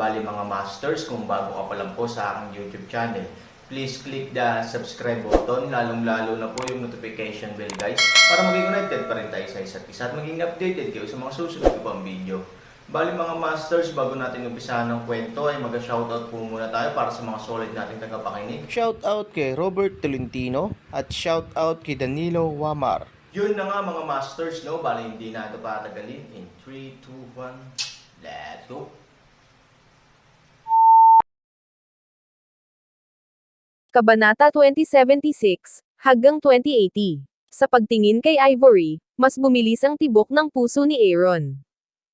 Bali mga masters, kung bago ka pa lang po sa aking YouTube channel, please click the subscribe button, lalong-lalo na po yung notification bell guys, para maging connected pa rin tayo sa isa't isa at maging updated kayo sa mga susunod ko pang video. Bali mga masters, bago natin umpisahan ng kwento ay mag-shoutout po muna tayo para sa mga solid nating tagapakinig. Shout out kay Robert Tolentino at shout out kay Danilo Wamar. Yun na nga mga masters, no? Bali hindi na ito patagalin. In 3, 2, 1, let's go! Kabanata 2076, hanggang 2080. Sa pagtingin kay Ivory, mas bumilis ang tibok ng puso ni Aaron.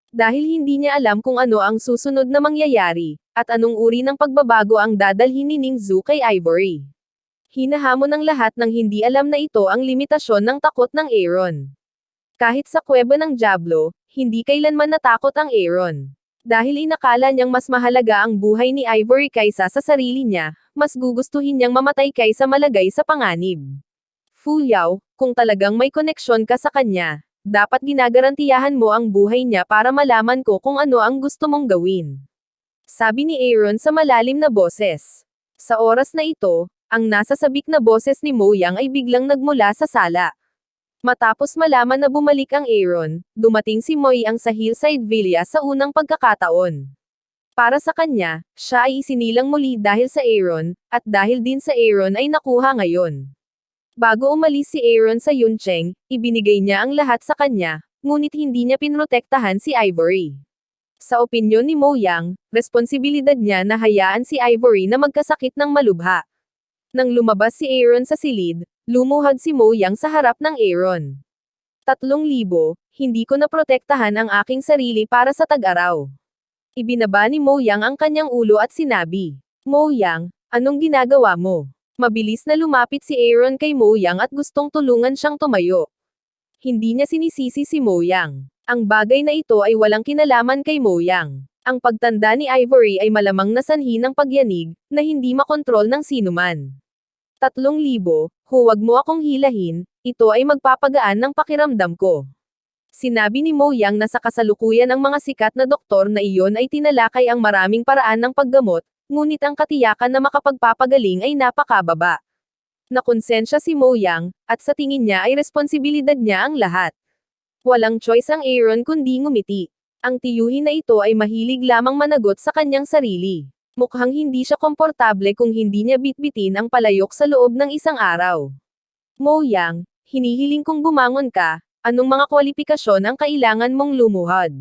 Dahil hindi niya alam kung ano ang susunod na mangyayari, at anong uri ng pagbabago ang dadalhin ni Ning Zhu kay Ivory. Hinahamon ng lahat ng hindi alam na ito ang limitasyon ng takot ng Aaron. Kahit sa kuweba ng Diablo, hindi kailanman natakot ang Aaron. Dahil inakala niyang mas mahalaga ang buhay ni Ivory kaysa sa sarili niya, mas gugustuhin niyang mamatay kaysa malagay sa panganib. Fu Yao, kung talagang may koneksyon ka sa kanya, dapat ginagarantiyahan mo ang buhay niya para malaman ko kung ano ang gusto mong gawin. Sabi ni Aaron sa malalim na boses. Sa oras na ito, ang nasa sabik na boses ni Mo Yang ay biglang nagmula sa sala. Matapos malaman na bumalik ang Aaron, dumating si Moy ang sa Hillside Villa sa unang pagkakataon. Para sa kanya, siya ay isinilang muli dahil sa Aaron, at dahil din sa Aaron ay nakuha ngayon. Bago umalis si Aaron sa Yuncheng, ibinigay niya ang lahat sa kanya, ngunit hindi niya pinrotektahan si Ivory. Sa opinyon ni Mo Yang, responsibilidad niya na hayaan si Ivory na magkasakit ng malubha. Nang lumabas si Aaron sa silid, lumuhad si Mo Yang sa harap ng Aaron. Tatlong libo, hindi ko naprotektahan ang aking sarili para sa tag-araw. Ibinaba ni Mo Yang ang kanyang ulo at sinabi, Mo Yang, anong ginagawa mo? Mabilis na lumapit si Aaron kay Mo Yang at gustong tulungan siyang tumayo. Hindi niya sinisisi si Mo Yang. Ang bagay na ito ay walang kinalaman kay Mo Yang. Ang pagtanda ni Ivory ay malamang nasanhi ng pagyanig, na hindi makontrol ng sinuman. Tatlong libo, huwag mo akong hilahin, ito ay magpapagaan ng pakiramdam ko. Sinabi ni Mo Yang na sa kasalukuyan ng mga sikat na doktor na iyon ay tinalakay ang maraming paraan ng paggamot, ngunit ang katiyakan na makapagpapagaling ay napakababa. Nakonsensya si Mo Yang, at sa tingin niya ay responsibilidad niya ang lahat. Walang choice ang Aaron kundi ngumiti. Ang tiyuhin na ito ay mahilig lamang managot sa kanyang sarili. Mukhang hindi siya komportable kung hindi niya bitbitin ang palayok sa loob ng isang araw. Mo Yang, hinihiling kong bumangon ka, anong mga kwalifikasyon ang kailangan mong lumuhad?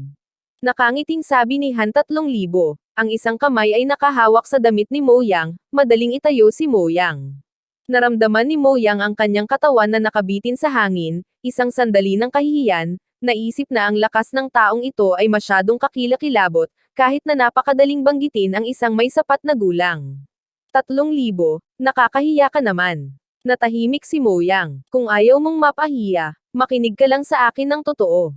Nakangiting sabi ni Han tatlong libo, ang isang kamay ay nakahawak sa damit ni Mo Yang, madaling itayo si Mo Yang. Naramdaman ni Mo Yang ang kanyang katawan na nakabitin sa hangin, isang sandali ng kahihiyan, naisip na ang lakas ng taong ito ay masyadong kakilakilabot, kahit na napakadaling banggitin ang isang may sapat na gulang. Tatlong libo, nakakahiya ka naman. Natahimik si Mo Yang. Kung ayaw mong mapahiya, makinig ka lang sa akin ng totoo.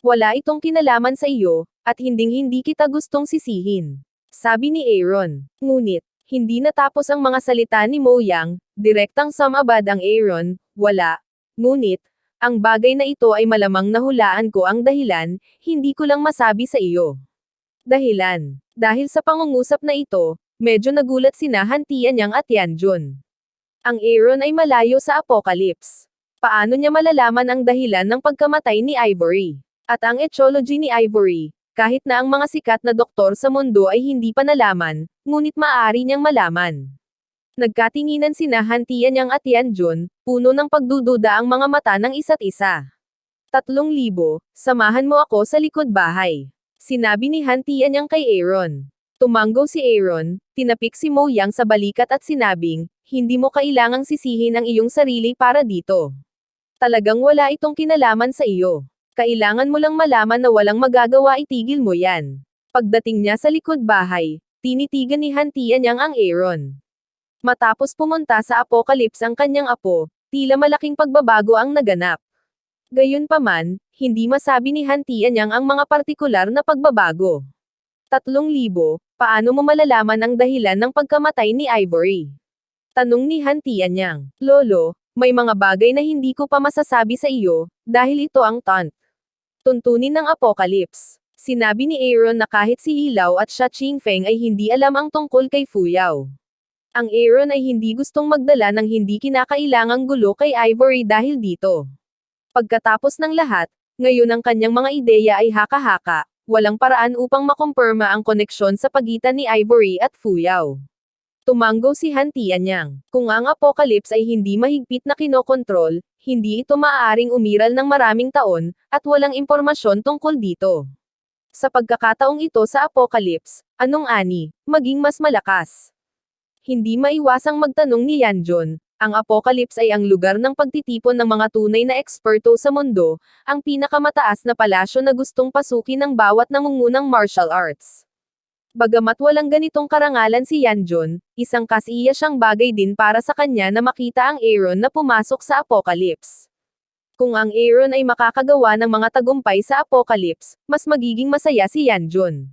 Wala itong kinalaman sa iyo, at hinding-hindi kita gustong sisihin. Sabi ni Aaron. Ngunit, hindi natapos ang mga salita ni Mo Yang, direktang sumabad ang Aaron, wala. Ngunit, ang bagay na ito ay malamang nahulaan ko ang dahilan, hindi ko lang masabi sa iyo. Dahilan. Dahil sa pangungusap na ito, medyo nagulat si Nahantian niyang at Yanjun. Ang Aaron ay malayo sa Apocalypse. Paano niya malalaman ang dahilan ng pagkamatay ni Ivory? At ang etiology ni Ivory, kahit na ang mga sikat na doktor sa mundo ay hindi pa nalaman, ngunit maaari niyang malaman. Nagkatinginan sina Hantian niyang at Yanjun, puno ng pagdududa ang mga mata ng isa't isa. Tatlong libo, samahan mo ako sa likod bahay. Sinabi ni Hantian niyang kay Aaron. Tumanggo si Aaron, tinapik si Mo Yang sa balikat at sinabing, hindi mo kailangang sisihin ang iyong sarili para dito. Talagang wala itong kinalaman sa iyo. Kailangan mo lang malaman na walang magagawa itigil mo yan. Pagdating niya sa likod bahay, tinitigan ni Hantian niyang ang Aaron. Matapos pumunta sa Apocalypse ang kanyang apo, tila malaking pagbabago ang naganap. Gayunpaman, hindi masabi ni Hantian niyang ang mga partikular na pagbabago. Tatlong libo, paano mo malalaman ang dahilan ng pagkamatay ni Ivory? Tanong ni Hantian niyang, Lolo, may mga bagay na hindi ko pa masasabi sa iyo, dahil ito ang taunt. Tuntunin ng Apocalypse. Sinabi ni Aaron na kahit si Hilaw at siya Feng ay hindi alam ang tungkol kay Fuyao. Ang Aaron ay hindi gustong magdala ng hindi kinakailangang gulo kay Ivory dahil dito. Pagkatapos ng lahat, ngayon ang kanyang mga ideya ay haka-haka, walang paraan upang makumpirma ang koneksyon sa pagitan ni Ivory at Fuyao. Tumanggo si Hantian niyang, kung ang apocalypse ay hindi mahigpit na kinokontrol, hindi ito maaaring umiral ng maraming taon, at walang impormasyon tungkol dito. Sa pagkakataong ito sa apocalypse, anong ani, maging mas malakas? Hindi maiwasang magtanong ni Yanjon, ang apocalypse ay ang lugar ng pagtitipon ng mga tunay na eksperto sa mundo, ang pinakamataas na palasyo na gustong pasukin ng bawat nangungunang martial arts. Bagamat walang ganitong karangalan si Yanjon, isang kasiya siyang bagay din para sa kanya na makita ang Aaron na pumasok sa Apocalypse. Kung ang Aaron ay makakagawa ng mga tagumpay sa Apocalypse, mas magiging masaya si Yanjon.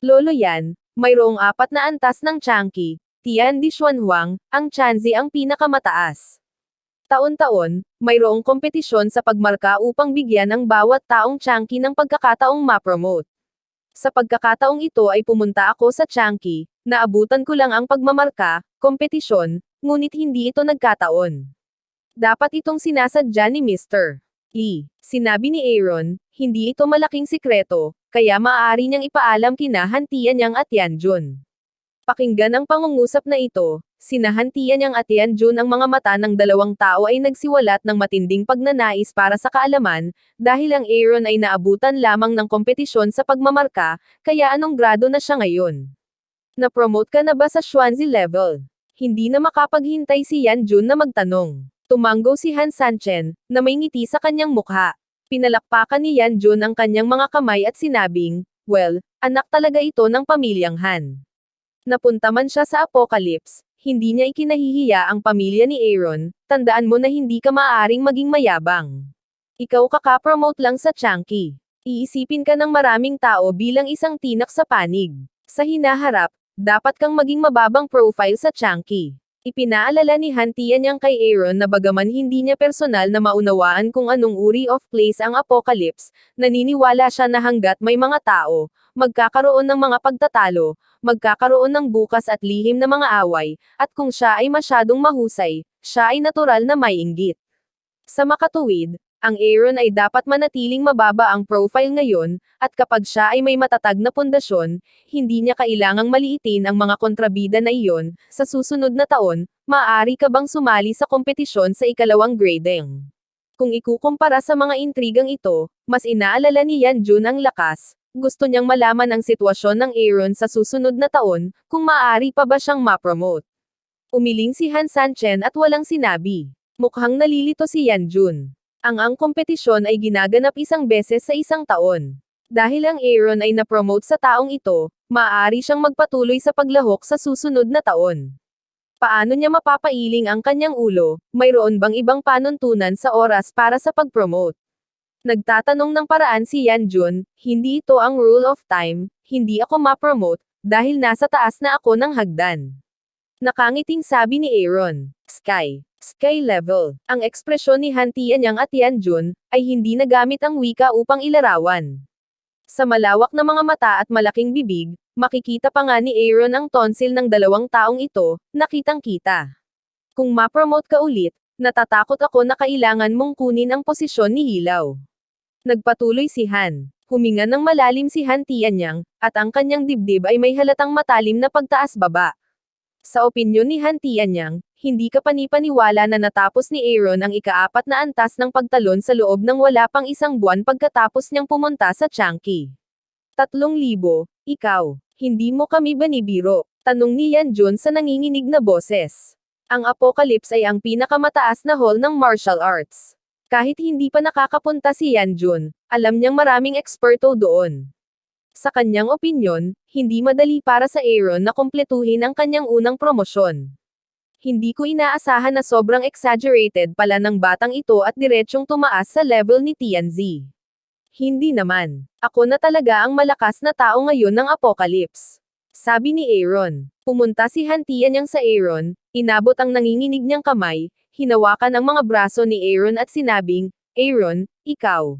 Lolo yan, mayroong apat na antas ng Changki, Tian di Xuanhuang, ang Chanzi ang pinakamataas. Taon-taon, mayroong kompetisyon sa pagmarka upang bigyan ang bawat taong Changki ng pagkakataong ma-promote. Sa pagkakataong ito ay pumunta ako sa Changki, naabutan ko lang ang pagmamarka, kompetisyon, ngunit hindi ito nagkataon. Dapat itong sinasadya ni Mr. Lee. Sinabi ni Aaron, hindi ito malaking sikreto, kaya maaari niyang ipaalam kinahantian niyang at Yanjun. Pakinggan ang pangungusap na ito, sinahantian niyang at Yanjun ang mga mata ng dalawang tao ay nagsiwalat ng matinding pagnanais para sa kaalaman, dahil ang Aaron ay naabutan lamang ng kompetisyon sa pagmamarka, kaya anong grado na siya ngayon? Na-promote ka na ba sa Xuanzi level? Hindi na makapaghintay si Yanjun na magtanong. Tumanggo si Han Sanchen, na may ngiti sa kanyang mukha. Pinalakpakan ni Yanjun ang kanyang mga kamay at sinabing, well, anak talaga ito ng pamilyang Han. Napunta man siya sa Apocalypse, hindi niya ikinahihiya ang pamilya ni Aaron, tandaan mo na hindi ka maaaring maging mayabang. Ikaw kaka-promote lang sa Changki. Iisipin ka ng maraming tao bilang isang tinak sa panig. Sa hinaharap, dapat kang maging mababang profile sa Changki. Ipinaalala ni Hantian niyang kay Aaron na bagaman hindi niya personal na maunawaan kung anong uri of place ang apocalypse, naniniwala siya na hanggat may mga tao, magkakaroon ng mga pagtatalo, magkakaroon ng bukas at lihim na mga away, at kung siya ay masyadong mahusay, siya ay natural na may inggit. Sa makatuwid, ang Aaron ay dapat manatiling mababa ang profile ngayon, at kapag siya ay may matatag na pundasyon, hindi niya kailangang maliitin ang mga kontrabida na iyon, sa susunod na taon, maaari ka bang sumali sa kompetisyon sa ikalawang grading. Kung ikukumpara sa mga intrigang ito, mas inaalala ni Yan Jun ang lakas, gusto niyang malaman ang sitwasyon ng Aaron sa susunod na taon, kung maaari pa ba siyang ma-promote. Umiling si Han Sanchen at walang sinabi. Mukhang nalilito si Yan Jun. Ang ang kompetisyon ay ginaganap isang beses sa isang taon. Dahil ang Aaron ay na-promote sa taong ito, maaari siyang magpatuloy sa paglahok sa susunod na taon. Paano niya mapapailing ang kanyang ulo, mayroon bang ibang panuntunan sa oras para sa pag-promote? Nagtatanong ng paraan si Yan Jun, hindi ito ang rule of time, hindi ako ma-promote, dahil nasa taas na ako ng hagdan. Nakangiting sabi ni Aaron, Sky. Sky level. Ang ekspresyon ni Hantian Yang at Yanjun, ay hindi nagamit ang wika upang ilarawan. Sa malawak na mga mata at malaking bibig, makikita pa nga ni Aaron ang tonsil ng dalawang taong ito, nakitang kita. Kung ma-promote ka ulit, natatakot ako na kailangan mong kunin ang posisyon ni Hilaw. Nagpatuloy si Han. Huminga ng malalim si Han Tianyang, at ang kanyang dibdib ay may halatang matalim na pagtaas-baba. Sa opinyon ni Han Tianyang, hindi ka panipaniwala na natapos ni Aaron ang ikaapat na antas ng pagtalon sa loob ng wala pang isang buwan pagkatapos niyang pumunta sa Changki. Tatlong libo, ikaw, hindi mo kami banibiro, tanong ni Yan Jun sa nanginginig na boses. Ang Apocalypse ay ang pinakamataas na hall ng martial arts. Kahit hindi pa nakakapunta si Yan Jun, alam niyang maraming eksperto doon. Sa kanyang opinyon, hindi madali para sa Aaron na kumpletuhin ang kanyang unang promosyon. Hindi ko inaasahan na sobrang exaggerated pala ng batang ito at diretsyong tumaas sa level ni TNZ. Hindi naman. Ako na talaga ang malakas na tao ngayon ng Apocalypse. Sabi ni Aaron. Pumunta si Hantian niyang sa Aaron, inabot ang nanginginig niyang kamay, hinawakan ang mga braso ni Aaron at sinabing, Aaron, ikaw.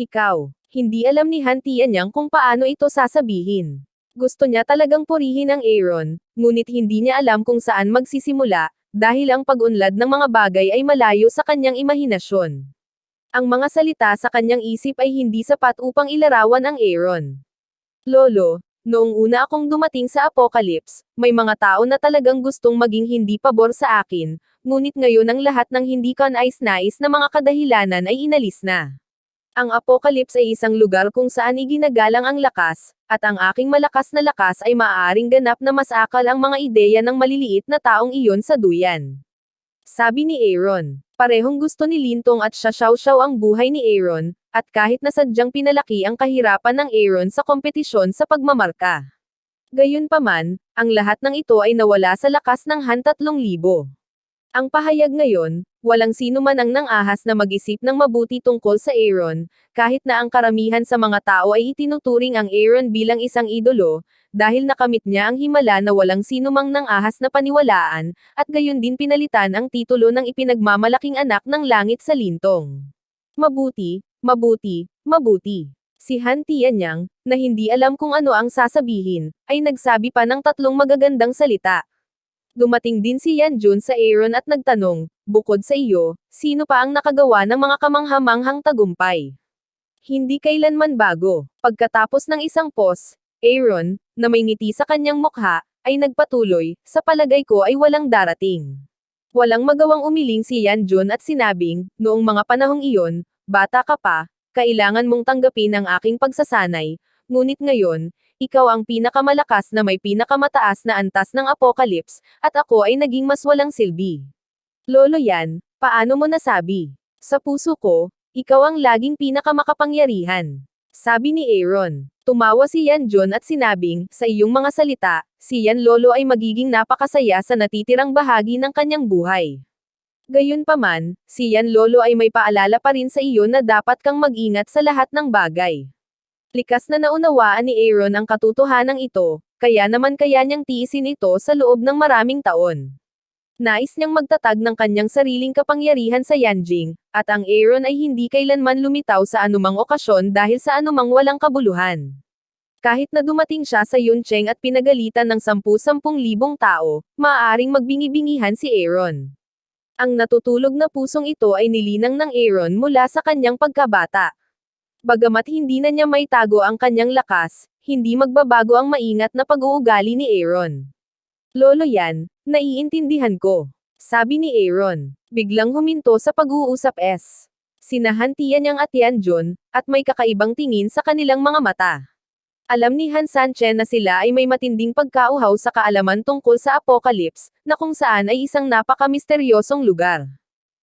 Ikaw. Hindi alam ni Hantian niyang kung paano ito sasabihin. Gusto niya talagang purihin ang Aaron, ngunit hindi niya alam kung saan magsisimula, dahil ang pag-unlad ng mga bagay ay malayo sa kanyang imahinasyon. Ang mga salita sa kanyang isip ay hindi sapat upang ilarawan ang Aaron. Lolo, noong una akong dumating sa Apocalypse, may mga tao na talagang gustong maging hindi pabor sa akin, ngunit ngayon ang lahat ng hindi ka nais-nais na mga kadahilanan ay inalis na. Ang Apocalypse ay isang lugar kung saan iginagalang ang lakas, at ang aking malakas na lakas ay maaaring ganap na masakal ang mga ideya ng maliliit na taong iyon sa duyan. Sabi ni Aaron. Parehong gusto ni Lintong at Shashaw ang buhay ni Aaron, at kahit na sadyang pinalaki ang kahirapan ng Aaron sa kompetisyon sa pagmamarka. Gayunpaman, ang lahat ng ito ay nawala sa lakas ng Han 3,000. Ang pahayag ngayon, walang sino man ang nang-ahas na mag-isip ng mabuti tungkol sa Aaron, kahit na ang karamihan sa mga tao ay itinuturing ang Aaron bilang isang idolo, dahil nakamit niya ang himala na walang sino mang nang-ahas na paniwalaan, at gayon din pinalitan ang titulo ng ipinagmamalaking anak ng langit sa lintong. Mabuti, mabuti, mabuti. Si Han Tianyang, na hindi alam kung ano ang sasabihin, ay nagsabi pa ng tatlong magagandang salita. Dumating din si Yan Jun sa Aaron at nagtanong, bukod sa iyo, sino pa ang nakagawa ng mga kamanghamanghang tagumpay? Hindi kailanman bago. Pagkatapos ng isang pos, Aaron, na may ngiti sa kanyang mukha, ay nagpatuloy, sa palagay ko ay walang darating. Walang magawang umiling si Yan Jun at sinabing, noong mga panahong iyon, bata ka pa, kailangan mong tanggapin ang aking pagsasanay, ngunit ngayon, ikaw ang pinakamalakas na may pinakamataas na antas ng apocalypse, at ako ay naging mas walang silbi. Lolo yan, paano mo nasabi? Sa puso ko, ikaw ang laging pinakamakapangyarihan. Sabi ni Aaron. Tumawa si Yan Jun at sinabing, sa iyong mga salita, si Yan Lolo ay magiging napakasaya sa natitirang bahagi ng kanyang buhay. Gayunpaman, si Yan Lolo ay may paalala pa rin sa iyo na dapat kang mag-ingat sa lahat ng bagay. Likas na naunawaan ni Aaron ang katotohanan ito, kaya naman kaya niyang tiisin ito sa loob ng maraming taon. Nais niyang magtatag ng kanyang sariling kapangyarihan sa Yanjing, at ang Aaron ay hindi kailanman lumitaw sa anumang okasyon dahil sa anumang walang kabuluhan. Kahit na dumating siya sa Yuncheng at pinagalitan ng 10-10 libong tao, maaaring magbingi-bingihan si Aaron. Ang natutulog na pusong ito ay nilinang ng Aaron mula sa kanyang pagkabata. Bagamat hindi na niya may tago ang kanyang lakas, hindi magbabago ang maingat na pag-uugali ni Aaron. Lolo yan, naiintindihan ko. Sabi ni Aaron. Biglang huminto sa pag-uusap S. Sinahantian niyang at Yan Jun, at may kakaibang tingin sa kanilang mga mata. Alam ni Han Sanchen na sila ay may matinding pagkauhaw sa kaalaman tungkol sa Apocalypse, na kung saan ay isang napaka-misteryosong lugar.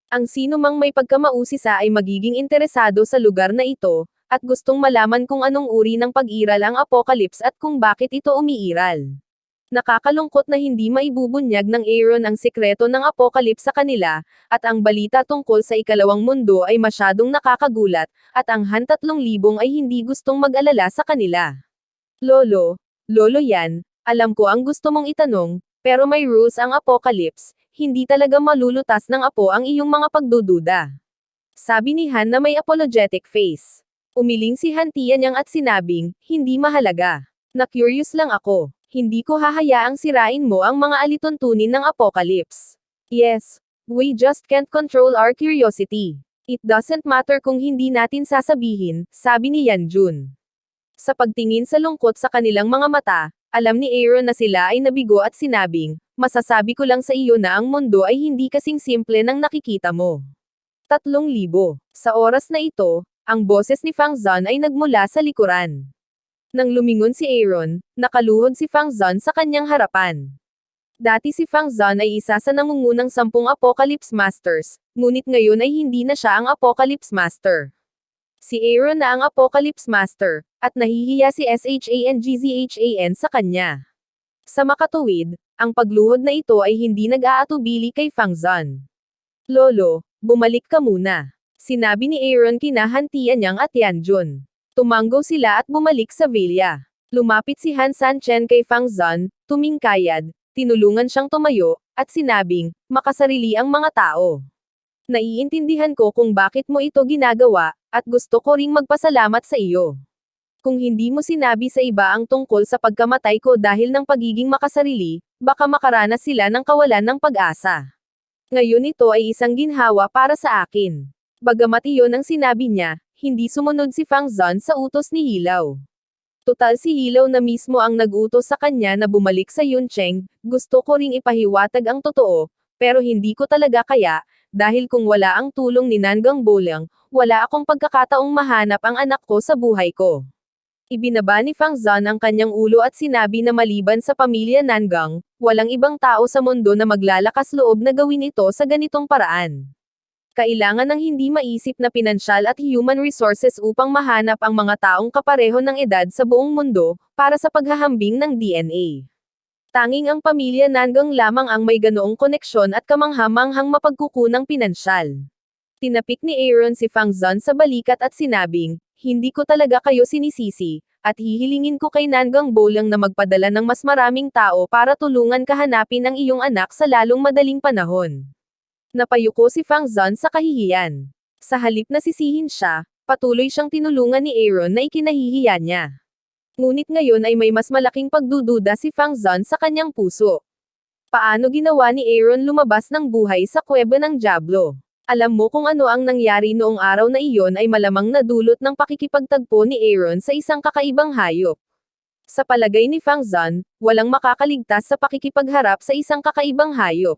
Ang sino mang may pagkamausisa ay magiging interesado sa lugar na ito, at gustong malaman kung anong uri ng pag-iral ang Apocalypse at kung bakit ito umiiral. Nakakalungkot na hindi maibubunyag ng Aaron ang sikreto ng Apocalypse sa kanila, at ang balita tungkol sa ikalawang mundo ay masyadong nakakagulat, at ang Han 3,000 ay hindi gustong mag-alala sa kanila. Lolo, Lolo yan, alam ko ang gusto mong itanong, pero may rules ang Apocalypse, hindi talaga malulutas ng apo ang iyong mga pagdududa. Sabi ni Han na may apologetic face. Umiling si Han Tianyang at sinabing, hindi mahalaga. Na-curious lang ako. Hindi ko hahayaang sirain mo ang mga alituntunin ng Apocalypse. Yes, we just can't control our curiosity. It doesn't matter kung hindi natin sasabihin, sabi ni Yan Jun. Sa pagtingin sa lungkot sa kanilang mga mata, alam ni Aaron na sila ay nabigo at sinabing, masasabi ko lang sa iyo na ang mundo ay hindi kasing simple ng nakikita mo. Tatlong libo. Sa oras na ito, ang boses ni Fang Zan ay nagmula sa likuran. Nang lumingon si Aaron, nakaluhod si Fang Zan sa kanyang harapan. Dati si Fang Zan ay isa sa nangungunang sampung Apocalypse Masters, ngunit ngayon ay hindi na siya ang Apocalypse Master. Si Aaron na ang Apocalypse Master, at nahihiya si SHANGZHAN sa kanya. Sa makatuwid, ang pagluhod na ito ay hindi nag-aatubili kay Fang Zan. Lolo, bumalik ka muna. Sinabi ni Aaron kinahantian niyang at Yanjun. Tumanggo sila at bumalik sa villa. Lumapit si Han San Chen kay Fang Zan, tumingkayad, tinulungan siyang tumayo, at sinabing, makasarili ang mga tao. Naiintindihan ko kung bakit mo ito ginagawa, at gusto ko ring magpasalamat sa iyo. Kung hindi mo sinabi sa iba ang tungkol sa pagkamatay ko dahil ng pagiging makasarili, baka makaranas sila ng kawalan ng pag-asa. Ngayon ito ay isang ginhawa para sa akin. Bagamat iyon ang sinabi niya, hindi sumunod si Fang Zan sa utos ni Hilaw. Total si Hilaw na mismo ang nag-utos sa kanya na bumalik sa Yuncheng, gusto ko ring ipahiwatag ang totoo, pero hindi ko talaga kaya, dahil kung wala ang tulong ni Nangang Bolang, wala akong pagkakataong mahanap ang anak ko sa buhay ko. Ibinaba ni Fang Zan ang kanyang ulo at sinabi na maliban sa pamilya Nangang, walang ibang tao sa mundo na maglalakas loob na gawin ito sa ganitong paraan. Kailangan ng hindi maisip na pinansyal at human resources upang mahanap ang mga taong kapareho ng edad sa buong mundo, para sa paghahambing ng DNA. Tanging ang pamilya Nangang lamang ang may ganoong koneksyon at kamanghamanghang mapagkukunang pinansyal. Tinapik ni Aaron si Fang Zan sa balikat at sinabing, hindi ko talaga kayo sinisisi, at hihilingin ko kay Nangang Bolang na magpadala ng mas maraming tao para tulungan kahanapin ang iyong anak sa lalong madaling panahon. Napayuko si Fang Zan sa kahihiyan. Sa halip na sisihin siya, patuloy siyang tinulungan ni Aaron na ikinahihiya niya. Ngunit ngayon ay may mas malaking pagdududa si Fang Zan sa kanyang puso. Paano ginawa ni Aaron lumabas ng buhay sa kuweba ng Diablo? Alam mo kung ano ang nangyari noong araw na iyon ay malamang nadulot ng pakikipagtagpo ni Aaron sa isang kakaibang hayop. Sa palagay ni Fang Zan, walang makakaligtas sa pakikipagharap sa isang kakaibang hayop.